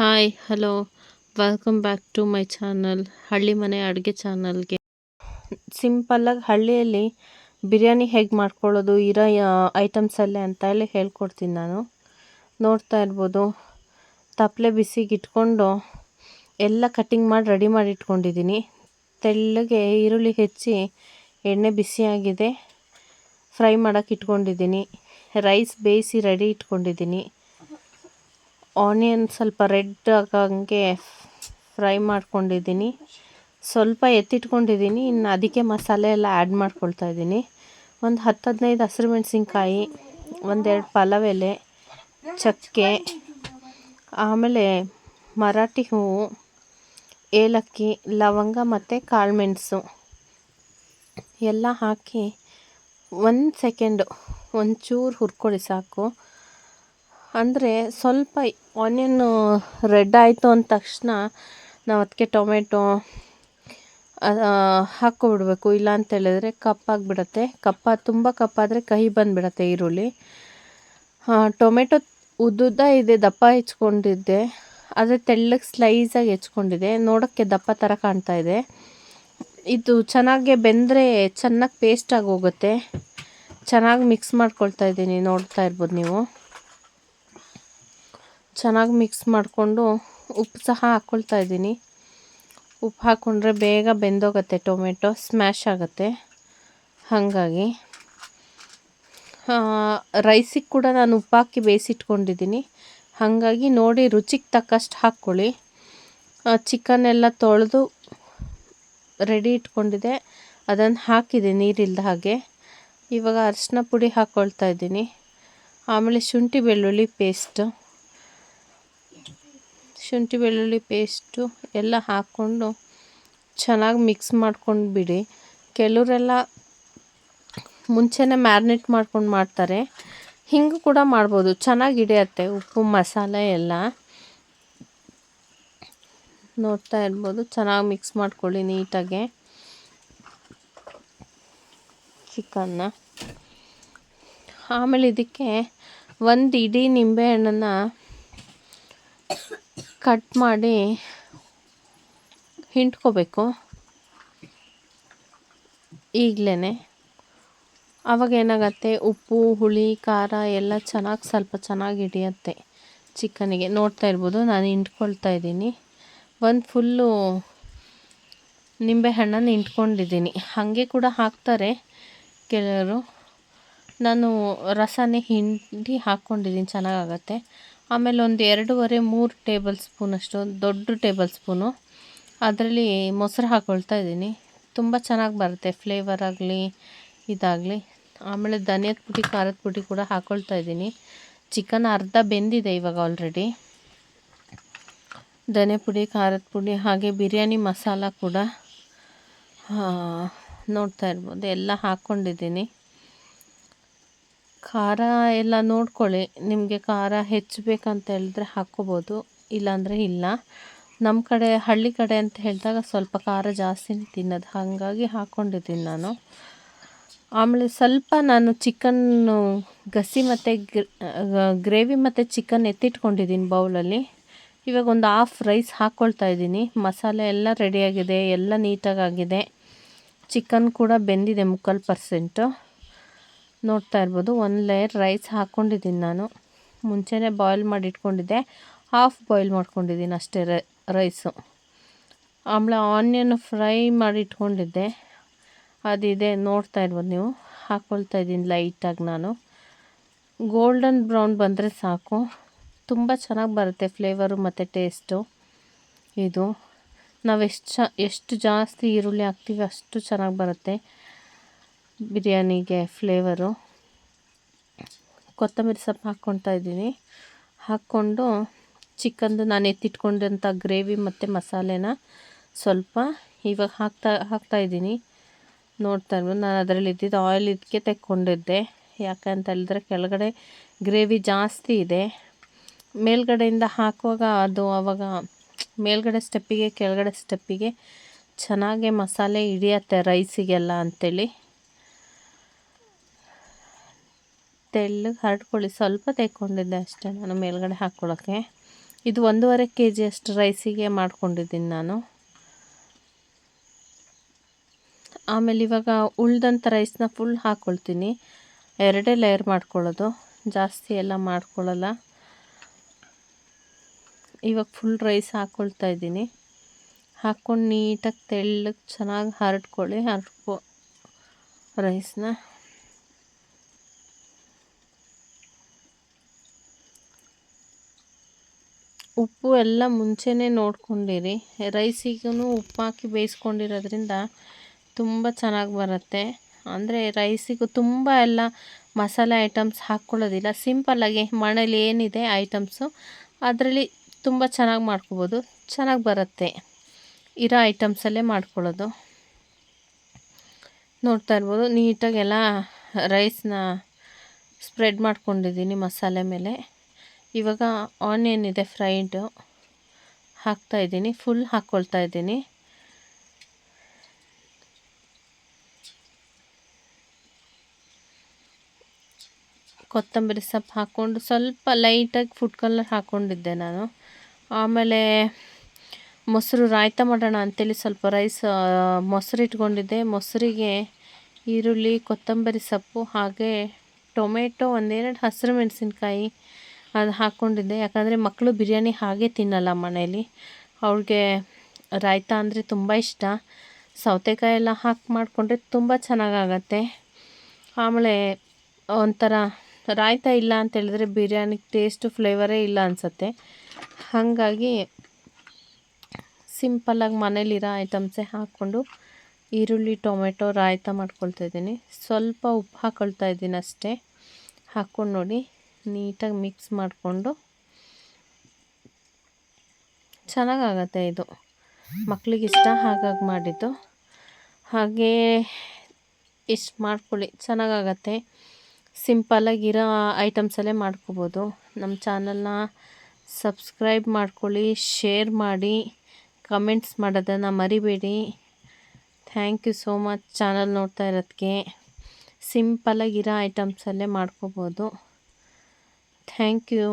Hi hello welcome back to my channel ಹಳ್ಳಿ ಮನೆ ಅಡುಗೆ ಚಾನಲ್ಗೆ ಸಿಂಪಲ್ಲಾಗಿ ಹಳ್ಳಿಯಲ್ಲಿ ಬಿರಿಯಾನಿ ಹೇಗೆ ಮಾಡ್ಕೊಳ್ಳೋದು ಇರೋ ಐಟಮ್ಸಲ್ಲೇ ಅಂತ ಹೇಳಿ ಹೇಳ್ಕೊಡ್ತೀನಿ ನಾನು ನೋಡ್ತಾ ಇರ್ಬೋದು ತಪ್ಪಲೆ ಬಿಸಿಗೆ ಇಟ್ಕೊಂಡು ಎಲ್ಲ ಕಟ್ಟಿಂಗ್ ಮಾಡಿ ರೆಡಿ ಮಾಡಿ ಇಟ್ಕೊಂಡಿದ್ದೀನಿ ತೆಳ್ಳಗೆ ಈರುಳ್ಳಿ ಹೆಚ್ಚಿ ಎಣ್ಣೆ ಬಿಸಿಯಾಗಿದೆ ಫ್ರೈ ಮಾಡೋಕ್ಕೆ ಇಟ್ಕೊಂಡಿದ್ದೀನಿ ರೈಸ್ ಬೇಯಿಸಿ ರೆಡಿ ಇಟ್ಕೊಂಡಿದ್ದೀನಿ ಆನಿಯನ್ ಸ್ವಲ್ಪ ರೆಡ್ ಆಗಂಗೆ ಫ್ರೈ ಮಾಡ್ಕೊಂಡಿದ್ದೀನಿ. ಸ್ವಲ್ಪ ಎತ್ತಿಟ್ಕೊಂಡಿದ್ದೀನಿ. ಇನ್ನು ಅದಕ್ಕೆ ಮಸಾಲೆ ಎಲ್ಲ ಆ್ಯಡ್ ಮಾಡ್ಕೊಳ್ತಾ ಇದ್ದೀನಿ. ಒಂದು ಹತ್ತು ಹದಿನೈದು ಹಸಿರು ಮೆಣಸಿನ್ಕಾಯಿ ಒಂದೆರಡು ಪಲಾವ್ ಎಲೆ ಚಕ್ಕೆ, ಆಮೇಲೆ ಮರಾಠಿ ಹೂವು, ಏಲಕ್ಕಿ, ಲವಂಗ ಮತ್ತು ಕಾಳುಮೆಣಸು ಎಲ್ಲ ಹಾಕಿ ಒಂದು ಸೆಕೆಂಡು ಒಂಚೂರು ಹುರ್ಕೊಳ್ಳಿ ಸಾಕು. ಅಂದರೆ ಸ್ವಲ್ಪ ಆನಿಯನ್ ರೆಡ್ ಆಯಿತು ಅಂದ ತಕ್ಷಣ ನಾವು ಅದಕ್ಕೆ ಟೊಮೆಟೊ ಹಾಕ್ಕೊಬಿಡ್ಬೇಕು. ಇಲ್ಲ ಅಂತ ಹೇಳಿದ್ರೆ ಕಪ್ಪಾಗಿಬಿಡತ್ತೆ ಕಪ್ಪ ತುಂಬ ಕಪ್ಪಾದರೆ ಕಹಿ ಬಂದುಬಿಡತ್ತೆ ಈರುಳ್ಳಿ. ಟೊಮೆಟೊ ಉದ್ದುದ್ದ ಇದೆ, ದಪ್ಪ ಹೆಚ್ಕೊಂಡಿದ್ದೆ. ಆದರೆ ತೆಳ್ಳಗೆ ಸ್ಲೈಸಾಗಿ ಹೆಚ್ಕೊಂಡಿದೆ. ನೋಡೋಕ್ಕೆ ದಪ್ಪ ಥರ ಕಾಣ್ತಾ ಇದೆ. ಇದು ಚೆನ್ನಾಗೆ ಬೆಂದರೆ ಚೆನ್ನಾಗಿ ಪೇಸ್ಟಾಗಿ ಹೋಗುತ್ತೆ ಚೆನ್ನಾಗಿ ಮಿಕ್ಸ್ ಮಾಡ್ಕೊಳ್ತಾ ಇದ್ದೀನಿ, ನೋಡ್ತಾ ಇರ್ಬೋದು ನೀವು. ಚೆನ್ನಾಗಿ ಮಿಕ್ಸ್ ಮಾಡಿಕೊಂಡು ಉಪ್ಪು ಸಹ ಹಾಕ್ಕೊಳ್ತಾ ಇದ್ದೀನಿ. ಉಪ್ಪು ಹಾಕ್ಕೊಂಡ್ರೆ ಬೇಗ ಬೆಂದೋಗುತ್ತೆ ಟೊಮೆಟೊ ಸ್ಮ್ಯಾಶ್ ಆಗುತ್ತೆ. ಹಾಗಾಗಿ ರೈಸಿಗೆ ಕೂಡ ನಾನು ಉಪ್ಪು ಹಾಕಿ ಬೇಯಿಸಿಟ್ಕೊಂಡಿದ್ದೀನಿ. ಹಾಗಾಗಿ ನೋಡಿ ರುಚಿಗೆ ತಕ್ಕಷ್ಟು ಹಾಕ್ಕೊಳ್ಳಿ. ಚಿಕನ್ ಎಲ್ಲ ತೊಳೆದು ರೆಡಿ ಇಟ್ಕೊಂಡಿದೆ ಅದನ್ನು ಹಾಕಿದೆ ನೀರಿಲ್ಲದ ಹಾಗೆ. ಇವಾಗ ಅರಿಶಿನ ಪುಡಿ ಹಾಕ್ಕೊಳ್ತಾ ಇದ್ದೀನಿ. ಆಮೇಲೆ ಶುಂಠಿ ಬೆಳ್ಳುಳ್ಳಿ ಪೇಸ್ಟು ಶುಂಠಿ, ಬೆಳ್ಳುಳ್ಳಿ ಪೇಸ್ಟು ಎಲ್ಲ ಹಾಕ್ಕೊಂಡು ಚೆನ್ನಾಗಿ ಮಿಕ್ಸ್ ಮಾಡ್ಕೊಂಡು ಬಿಡಿ. ಕೆಲವರೆಲ್ಲ ಮುಂಚೆನೇ ಮ್ಯಾರಿನೇಟ್ ಮಾಡ್ಕೊಂಡು ಮಾಡ್ತಾರೆ. ಹಿಂಗೆ ಕೂಡ ಮಾಡ್ಬೋದು. ಚೆನ್ನಾಗಿ ಹಿಡಿಯತ್ತೆ ಉಪ್ಪು, ಮಸಾಲೆ ಎಲ್ಲ. ನೋಡ್ತಾ ಇರ್ಬೋದು. ಚೆನ್ನಾಗಿ ಮಿಕ್ಸ್ ಮಾಡ್ಕೊಳ್ಳಿ ನೀಟಾಗೆ. ಚಿಕನ್ನ. ಆಮೇಲೆ ಇದಕ್ಕೆ ಒಂದು ಇಡೀ ನಿಂಬೆಹಣ್ಣನ್ನು ಕಟ್ ಮಾಡಿ ಹಿಂಡ್ಕೋಬೇಕು ಈಗಲೇ ಆವಾಗ ಏನಾಗತ್ತೆ? ಉಪ್ಪು, ಹುಳಿ, ಖಾರ ಎಲ್ಲ ಚೆನ್ನಾಗಿ ಸ್ವಲ್ಪ ಚೆನ್ನಾಗಿ ಹಿಡಿಯತ್ತೆ ಚಿಕನಿಗೆ ನೋಡ್ತಾ ಇರ್ಬೋದು, ನಾನು ಹಿಂಡ್ಕೊಳ್ತಾ ಇದ್ದೀನಿ. ಒಂದು ಫುಲ್ಲು ನಿಂಬೆಹಣ್ಣನ್ನು ಹಿಂಡ್ಕೊಂಡಿದ್ದೀನಿ ಹಾಗೆ ಕೂಡ ಹಾಕ್ತಾರೆ ಕೆಲವರು. ನಾನು ರಸನೇ ಹಿಂಡಿ ಹಾಕ್ಕೊಂಡಿದ್ದೀನಿ, ಚೆನ್ನಾಗಾಗತ್ತೆ. ಆಮೇಲೆ ಒಂದು ಎರಡೂವರೆ, ಮೂರು ಟೇಬಲ್ ಸ್ಪೂನಷ್ಟು ದೊಡ್ಡ ಟೇಬಲ್ ಸ್ಪೂನು. ಅದರಲ್ಲಿ ಮೊಸರು ಹಾಕ್ಕೊಳ್ತಾ ಇದ್ದೀನಿ. ತುಂಬ ಚೆನ್ನಾಗಿ ಬರುತ್ತೆ, ಫ್ಲೇವರ್ ಆಗಲಿ, ಇದಾಗಲಿ. ಆಮೇಲೆ ಧನಿಯದ ಪುಡಿ, ಖಾರದ ಪುಡಿ ಕೂಡ ಹಾಕ್ಕೊಳ್ತಾ ಇದ್ದೀನಿ. ಚಿಕನ್ ಅರ್ಧ ಬೆಂದಿದೆ ಇವಾಗ ಆಲ್ರೆಡಿ ಧನಿಯ ಪುಡಿ, ಖಾರದ ಪುಡಿ, ಹಾಗೆ ಬಿರಿಯಾನಿ ಮಸಾಲ ಕೂಡ ನೋಡ್ತಾ ಇರ್ಬೋದು. ಎಲ್ಲ ಹಾಕ್ಕೊಂಡಿದ್ದೀನಿ ಖಾರ ಎಲ್ಲ ನೋಡ್ಕೊಳ್ಳಿ. ನಿಮಗೆ ಖಾರ ಹೆಚ್ಚಬೇಕಂತ ಹೇಳಿದ್ರೆ ಹಾಕ್ಕೋಬೋದು. ಇಲ್ಲಾಂದರೆ ಇಲ್ಲ. ನಮ್ಮ ಕಡೆ, ಹಳ್ಳಿ ಕಡೆ ಅಂತ ಹೇಳಿದಾಗ ಸ್ವಲ್ಪ ಖಾರ ಜಾಸ್ತಿನೇ ತಿನ್ನೋದು. ಹಾಗಾಗಿ ಹಾಕ್ಕೊಂಡಿದ್ದೀನಿ ನಾನು. ಆಮೇಲೆ ಸ್ವಲ್ಪ ನಾನು ಚಿಕನ್ನು ಗಸಿ ಮತ್ತು ಗ್ರೇವಿ ಮತ್ತು ಚಿಕನ್ ಎತ್ತಿಟ್ಕೊಂಡಿದ್ದೀನಿ ಬೌಲಲ್ಲಿ. ಇವಾಗ ಒಂದು ಹಾಫ್ ರೈಸ್ ಹಾಕ್ಕೊಳ್ತಾ ಇದ್ದೀನಿ. ಮಸಾಲೆ ಎಲ್ಲ ರೆಡಿಯಾಗಿದೆ ಎಲ್ಲ ನೀಟಾಗಿ ಆಗಿದೆ ಚಿಕನ್ ಕೂಡ ಬೆಂದಿದೆ ಮುಕ್ಕಾಲು ಪರ್ಸೆಂಟು. ನೋಡ್ತಾ ಇರ್ಬೋದು. ಒಂದು ಲೇಯರ್ ರೈಸ್ ಹಾಕ್ಕೊಂಡಿದ್ದೀನಿ ನಾನು. ಮುಂಚೆನೇ ಬಾಯ್ಲ್ ಮಾಡಿ ಇಟ್ಕೊಂಡಿದ್ದೆ ಹಾಫ್ ಬಾಯ್ಲ್ ಮಾಡ್ಕೊಂಡಿದ್ದೀನಿ ಅಷ್ಟೇ ರೈಸು ಆಮೇಲೆ ಆನಿಯನ್ ಫ್ರೈ ಮಾಡಿ ಇಟ್ಕೊಂಡಿದ್ದೆ ಅದಿದೆ, ನೋಡ್ತಾ ಇರ್ಬೋದು ನೀವು. ಹಾಕ್ಕೊಳ್ತಾ ಇದ್ದೀನಿ ಲೈಟಾಗಿ ನಾನು. ಗೋಲ್ಡನ್ ಬ್ರೌನ್ ಬಂದರೆ ಸಾಕು. ತುಂಬ ಚೆನ್ನಾಗಿ ಬರುತ್ತೆ ಫ್ಲೇವರು ಮತ್ತು ಟೇಸ್ಟು ಇದು. ನಾವು ಎಷ್ಟು ಚ, ಎಷ್ಟು ಜಾಸ್ತಿ ಈರುಳ್ಳಿ ಹಾಕ್ತೀವಿ ಅಷ್ಟು ಚೆನ್ನಾಗಿ ಬರುತ್ತೆ. ಬಿರಿಯಾನಿಗೆ ಫ್ಲೇವರು ಕೊತ್ತಂಬರಿ ಸೊಪ್ಪು ಹಾಕ್ಕೊಳ್ತಾ ಇದ್ದೀನಿ. ಹಾಕ್ಕೊಂಡು ಚಿಕನ್ದು ನಾನು ಎತ್ತಿಟ್ಕೊಂಡಂಥ ಗ್ರೇವಿ ಮತ್ತು ಮಸಾಲೆನ ಸ್ವಲ್ಪ ಇವಾಗ ಹಾಕ್ತಾ ಹಾಕ್ತಾಯಿದ್ದೀನಿ ನೋಡ್ತಾ ಇರ್ಬೋದು, ನಾನು ಅದರಲ್ಲಿ ಇದ್ದಿದ್ದು ಆಯಿಲ್ ಇದಕ್ಕೆ ತೆಕ್ಕೊಂಡಿದ್ದೆ. ಯಾಕಂತ ಹೇಳಿದ್ರೆ ಕೆಳಗಡೆ ಗ್ರೇವಿ ಜಾಸ್ತಿ ಇದೆ. ಮೇಲ್ಗಡೆಯಿಂದ ಹಾಕುವಾಗ ಅದು ಆವಾಗ ಮೇಲ್ಗಡೆ ಸ್ಟೆಪ್ಪಿಗೆ ಕೆಳಗಡೆ ಸ್ಟೆಪ್ಪಿಗೆ ಚೆನ್ನಾಗೆ ಮಸಾಲೆ ಹಿಡಿಯತ್ತೆ ರೈಸಿಗೆಲ್ಲ ಅಂಥೇಳಿ ತೆಳ್ಳಗೆ ಹರಡ್ಕೊಳ್ಳಿ. ಸ್ವಲ್ಪ ತೆಕ್ಕೊಂಡಿದ್ದೆ ಅಷ್ಟೇ ನಾನು ಮೇಲ್ಗಡೆ ಹಾಕ್ಕೊಳ್ಳೋಕ್ಕೆ ಇದು ಒಂದೂವರೆ ಕೆ ಜಿ ಅಷ್ಟು ರೈಸಿಗೆ ಮಾಡ್ಕೊಂಡಿದ್ದೀನಿ ನಾನು. ಆಮೇಲೆ ಇವಾಗ ಉಳ್ದಂಥ ರೈಸ್ನ ಫುಲ್ ಹಾಕ್ಕೊಳ್ತೀನಿ. ಎರಡೇ ಲೇಯರ್ ಮಾಡ್ಕೊಳ್ಳೋದು. ಜಾಸ್ತಿ ಎಲ್ಲ ಮಾಡ್ಕೊಳ್ಳಲ್ಲ. ಇವಾಗ ಫುಲ್ ರೈಸ್ ಹಾಕ್ಕೊಳ್ತಾ ಇದ್ದೀನಿ. ಹಾಕ್ಕೊಂಡು ನೀಟಾಗಿ ತೆಳ್ಳಗೆ ಚೆನ್ನಾಗಿ ಹರಡ್ಕೊಳ್ಳಿ, ಹರಡ್ಕೊ ರೈಸ್ನ ಉಪ್ಪು ಎಲ್ಲ ಮುಂಚೆನೇ ನೋಡ್ಕೊಂಡಿರಿ. ರೈಸಿಗೂ ಉಪ್ಪು ಹಾಕಿ ಬೇಯಿಸ್ಕೊಂಡಿರೋದ್ರಿಂದ ತುಂಬ ಚೆನ್ನಾಗಿ ಬರುತ್ತೆ. ಅಂದರೆ ರೈಸಿಗೂ ತುಂಬ ಎಲ್ಲ ಮಸಾಲೆ ಐಟಮ್ಸ್ ಹಾಕ್ಕೊಳ್ಳೋದಿಲ್ಲ. ಸಿಂಪಲ್ಲಾಗಿ ಮನೇಲಿ ಏನಿದೆ ಐಟಮ್ಸು, ಅದರಲ್ಲಿ ತುಂಬ ಚೆನ್ನಾಗಿ ಮಾಡ್ಕೊಬೋದು. ಚೆನ್ನಾಗಿ ಬರುತ್ತೆ ಇರೋ ಐಟಮ್ಸಲ್ಲೇ ಮಾಡ್ಕೊಳ್ಳೋದು. ನೋಡ್ತಾ ಇರ್ಬೋದು, ನೀಟಾಗೆಲ್ಲ ರೈಸ್ನ ಸ್ಪ್ರೆಡ್ ಮಾಡ್ಕೊಂಡಿದ್ದೀನಿ ಮಸಾಲೆ ಮೇಲೆ. ಇವಾಗ ಆನಿಯನ್ ಇದೆ ಫ್ರೈಡು ಹಾಕ್ತಾಯಿದ್ದೀನಿ ಫುಲ್ ಹಾಕ್ಕೊಳ್ತಾ ಇದ್ದೀನಿ. ಕೊತ್ತಂಬರಿ ಸೊಪ್ಪು ಹಾಕ್ಕೊಂಡು ಸ್ವಲ್ಪ ಲೈಟಾಗಿ ಫುಡ್ ಕಲರ್ ಹಾಕ್ಕೊಂಡಿದ್ದೆ ನಾನು. ಆಮೇಲೆ ಮೊಸರು ರಾಯ್ತ ಮಾಡೋಣ ಅಂತೇಳಿ ಸ್ವಲ್ಪ ರೈಸ್ ಮೊಸರು ಇಟ್ಕೊಂಡಿದ್ದೆ. ಮೊಸರಿಗೆ ಈರುಳ್ಳಿ, ಕೊತ್ತಂಬರಿ ಸೊಪ್ಪು, ಹಾಗೆ ಟೊಮೆಟೊ, ಒಂದೆರಡು ಹಸಿರು ಮೆಣಸಿನ್ಕಾಯಿ ಅದು ಹಾಕ್ಕೊಂಡಿದ್ದೆ ಯಾಕಂದರೆ ಮಕ್ಕಳು ಬಿರಿಯಾನಿ ಹಾಗೆ ತಿನ್ನಲ್ಲ ಮನೇಲಿ. ಅವ್ರಿಗೆ ರಾಯ್ತ ಅಂದರೆ ತುಂಬ ಇಷ್ಟ. ಸೌತೆಕಾಯಿ ಎಲ್ಲ ಹಾಕಿ ಮಾಡಿಕೊಂಡ್ರೆ ತುಂಬ ಚೆನ್ನಾಗಾಗತ್ತೆ. ಆಮೇಲೆ ಒಂಥರ ರಾಯ್ತ ಇಲ್ಲ ಅಂತ ಬಿರಿಯಾನಿ ಟೇಸ್ಟು ಫ್ಲೇವರೇ ಇಲ್ಲ ಅನಿಸತ್ತೆ. ಹಾಗಾಗಿ ಸಿಂಪಲ್ಲಾಗಿ ಮನೇಲಿರೋ ಐಟಮ್ಸೇ ಹಾಕ್ಕೊಂಡು ಈರುಳ್ಳಿ, ಟೊಮೆಟೊ, ರಾಯ್ತ ಮಾಡ್ಕೊಳ್ತಾ ಇದ್ದೀನಿ. ಸ್ವಲ್ಪ ಉಪ್ಪು ಹಾಕ್ಕೊಳ್ತಾ ಇದ್ದೀನಿ ಅಷ್ಟೇ. ಹಾಕ್ಕೊಂಡು ನೋಡಿ. ನೀಟಾಗಿ ಮಿಕ್ಸ್ ಮಾಡಿಕೊಂಡು ಚೆನ್ನಾಗಾಗತ್ತೆ ಇದು. ಮಕ್ಕಳಿಗೆ ಇಷ್ಟ ಹಾಗಾಗಿ ಮಾಡಿದ್ದು. ಹಾಗೇ ಇಷ್ಟು ಮಾಡ್ಕೊಳ್ಳಿ, ಚೆನ್ನಾಗಾಗತ್ತೆ. ಸಿಂಪಲ್ಲಾಗಿರೋ ಐಟಮ್ಸಲ್ಲೇ ಮಾಡ್ಕೋಬೋದು. ನಮ್ಮ ಚಾನಲ್ನ ಸಬ್ಸ್ಕ್ರೈಬ್ ಮಾಡ್ಕೊಳ್ಳಿ ಶೇರ್ ಮಾಡಿ ಕಮೆಂಟ್ಸ್ ಮಾಡೋದನ್ನು ಮರಿಬೇಡಿ. Thank you so much channel ನೋಡ್ತಾ ಇರೋದಕ್ಕೆ ಸಿಂಪಲ್ಲಾಗಿರೋ ಐಟಮ್ಸಲ್ಲೇ ಮಾಡ್ಕೋಬೋದು. Thank you